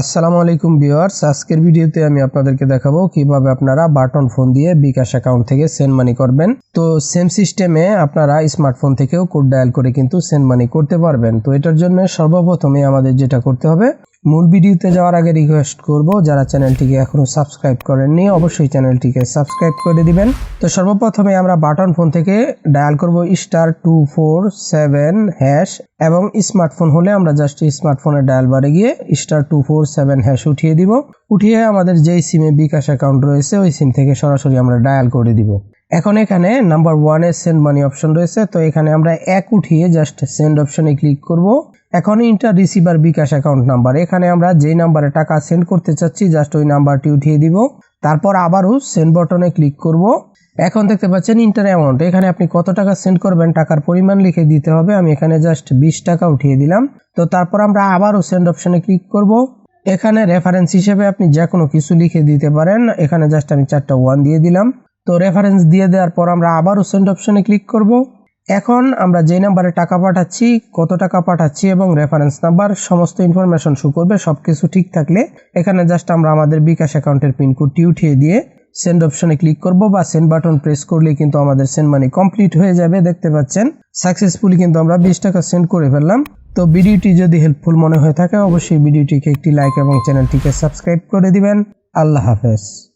আসসালামু আলাইকুম ভিউয়ার্স। আজকের ভিডিওতে আমি আপনাদেরকে দেখাবো কীভাবে আপনারা বাটন ফোন দিয়ে বিকাশ অ্যাকাউন্ট থেকে সেন্ড মানি করবেন। তো সেম সিস্টেমে আপনারা স্মার্টফোন থেকেও কোড ডায়াল করে কিন্তু সেন্ড মানি করতে পারবেন। তো এটার জন্য সর্বপ্রথমে আমাদের যেটা করতে হবে মূল ভিডিওতে যাওয়ার আগে রিকোয়েস্ট করব, যারা চ্যানেলটিকে এখনও সাবস্ক্রাইব করেননি, অবশ্যই চ্যানেলটিকে সাবস্ক্রাইব করে দিবেন। তো সর্বপ্রথমে আমরা বাটন ফোন থেকে ডায়াল করব star two four seven hash এবং স্মার্টফোন হলে আমরা জাস্ট স্মার্টফোনের ডায়াল বারে গিয়ে star two four seven hash উঠিয়ে দিব। উঠিয়ে আমাদের যেই সিমে বিকাশ অ্যাকাউন্ট রয়েছে, ওই সিম থেকে সরাসরি আমরা ডায়াল করে দিব। এখন এখানে নাম্বার ওয়ানে সেন্ড মানি অপশন রয়েছে, তো এখানে আমরা এক উঠিয়ে জাস্ট সেন্ড অপশনে ক্লিক করব। এখন enter receiver bKash account number এখানে আমরা যেই নাম্বারে টাকা সেন্ড করতে চাচ্ছি জাস্ট ওই নাম্বারটি উঠিয়ে দিব। তারপর আবারও সেন্ড বটনে ক্লিক করব। এখন দেখতে পাচ্ছেন ইন্টার অ্যামাউন্ট এখানে আপনি কত টাকা সেন্ড করবেন, টাকার পরিমাণ লিখে দিতে হবে। আমি এখানে জাস্ট বিশ টাকা উঠিয়ে দিলাম। তো তারপর আমরা আবারও সেন্ড অপশনে ক্লিক করব। এখানে রেফারেন্স হিসেবে আপনি যে কোনো কিছু লিখে দিতে পারেন। এখানে জাস্ট আমি চারটা ওয়ান দিয়ে দিলাম। তো রেফারেন্স দিয়ে দেওয়ার পর আমরা আবারও সেন্ড অপশনে ক্লিক করব। এখন আমরা যে নাম্বারে টাকা পাঠাচ্ছি, কত টাকা পাঠাচ্ছি এবং রেফারেন্স নাম্বার সমস্ত ইনফরমেশন শু করবে সব কিছু ঠিক থাকলে এখানে জাস্ট আমরা আমাদের বিকাশ অ্যাকাউন্টের পিনকোডটি উঠিয়ে দিয়ে সেন্ড অপশনে ক্লিক করব বা সেন্ড বাটন প্রেস করলে কিন্তু আমাদের সেন্ড মানি কমপ্লিট হয়ে যাবে, দেখতে পাচ্ছেন? সাকসেসফুলি কিন্তু আমরা বিশ টাকা সেন্ড করে ফেললাম। তো ভিডিওটি যদি হেল্পফুল মনে হয়ে থাকে, অবশ্যই ভিডিওটিকে একটি লাইক এবং চ্যানেলটিকে সাবস্ক্রাইব করে দিবেন। আল্লাহ হাফেজ।